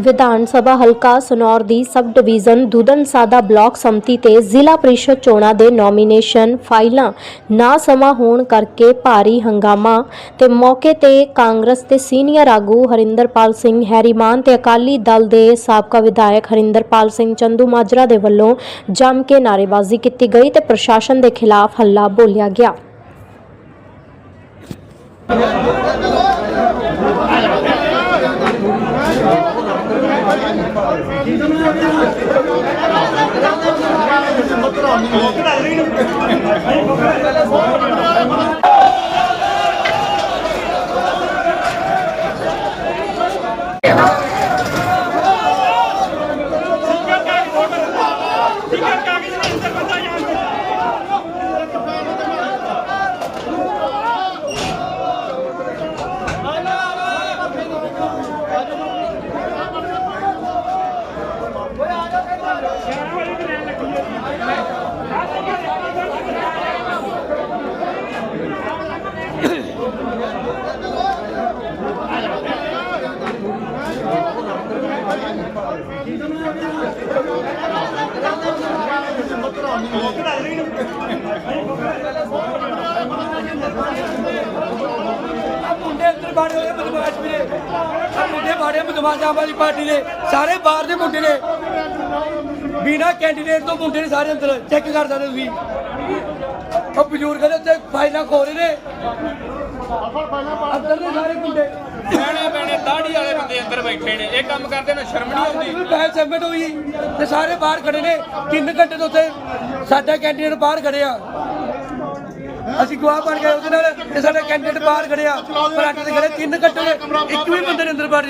ਵਿਧਾਨ ਸਭਾ ਹਲਕਾ ਸਨੌਰ ਦੀ ਸਬ ਡਿਵੀਜ਼ਨ ਦੁਦਨਸਾਦਾ ਬਲਾਕ ਸੰਮਤੀ ਤੇ ਜ਼ਿਲ੍ਹਾ ਪ੍ਰੀਸ਼ਦ ਚੋਣਾਂ ਦੇ ਨੋਮੀਨੇਸ਼ਨ ਫਾਈਲਾਂ ਨਾ ਸਮਾਂ ਹੋਣ ਕਰਕੇ ਭਾਰੀ ਹੰਗਾਮਾ ਤੇ ਮੌਕੇ ਤੇ ਕਾਂਗਰਸ ਦੇ ਸੀਨੀਅਰ ਆਗੂ ਹਰਿੰਦਰਪਾਲ ਸਿੰਘ ਹੈਰੀਮਾਨ ਤੇ ਅਕਾਲੀ ਦਲ ਦੇ ਸਾਬਕਾ ਵਿਧਾਇਕ ਹਰਿੰਦਰਪਾਲ ਸਿੰਘ ਚੰਦੂ ਮਾਜਰਾ ਦੇ ਵੱਲੋਂ ਜੰਮ ਕੇ ਨਾਅਰੇਬਾਜ਼ੀ ਕੀਤੀ ਗਈ ਤੇ ਪ੍ਰਸ਼ਾਸਨ ਦੇ ਖਿਲਾਫ ਹੱਲਾ ਬੋਲਿਆ ਗਿਆ। ਬੋਕਰਾ ਨਹੀਂ ਬੋਕਰਾ ਨਹੀਂ ਮੁੰਡੇ ਅੰਦਰ ਬਾੜੇ ਹੋਏ ਬਦਮਾਸ਼ ਵੀਰੇ। ਆਹ ਮੁੰਡੇ ਬਾੜੇ ਬਦਮਾਸ਼ਾਂ ਵਾਲੀ ਪਾਰਟੀ ਦੇ। ਸਾਰੇ ਬਾਹਰ ਦੇ ਮੁੰਡੇ ਨੇ। ਬਿਨਾ ਕੈਂਡੀਡੇਟ ਤੋਂ ਮੁੰਡੇ ਨੇ ਸਾਰੇ ਅੰਦਰ ਚੈੱਕ ਕਰ ਸਕਦੇ ਤੁਸੀਂ। ਉਹ ਬਜ਼ੁਰਗ ਦੇ ਉੱਤੇ ਫਾਈਲਾਂ ਖੋ ਰਹੇ ਨੇ। ਅੰਦਰ ਦੇ ਸਾਰੇ ਮੁੰਡੇ। ਅੰਦਰ ਬੈਠੇ ਨੇ, ਇਹ ਕੰਮ ਕਰਦੇ ਨਾ, ਸ਼ਰਮ ਨਹੀਂ ਆਉਂਦੀ। ਬਹਿਸ ਸਬਮਿਟ ਹੋਈ ਤੇ ਸਾਰੇ ਬਾਹਰ ਖੜੇ ਨੇ 3 ਘੰਟੇ ਤੋਂ ਉੱਤੇ ਸਾਡਾ ਕੈਂਡੀਡੇਟ ਬਾਹਰ ਖੜਿਆ। ਅਸੀਂ ਗਵਾਹ ਬਣ ਗਏ ਉਹਦੇ ਨਾਲ ਤੇ ਸਾਡਾ ਕੈਂਡੀਡੇਟ ਬਾਹਰ ਖੜਿਆ, ਪਰ ਅੱਜ ਖੜੇ 3 ਘੰਟੇ ਇੱਕ ਵੀ ਬੰਦੇ ਨੇ ਅੰਦਰ ਬਾਹਰ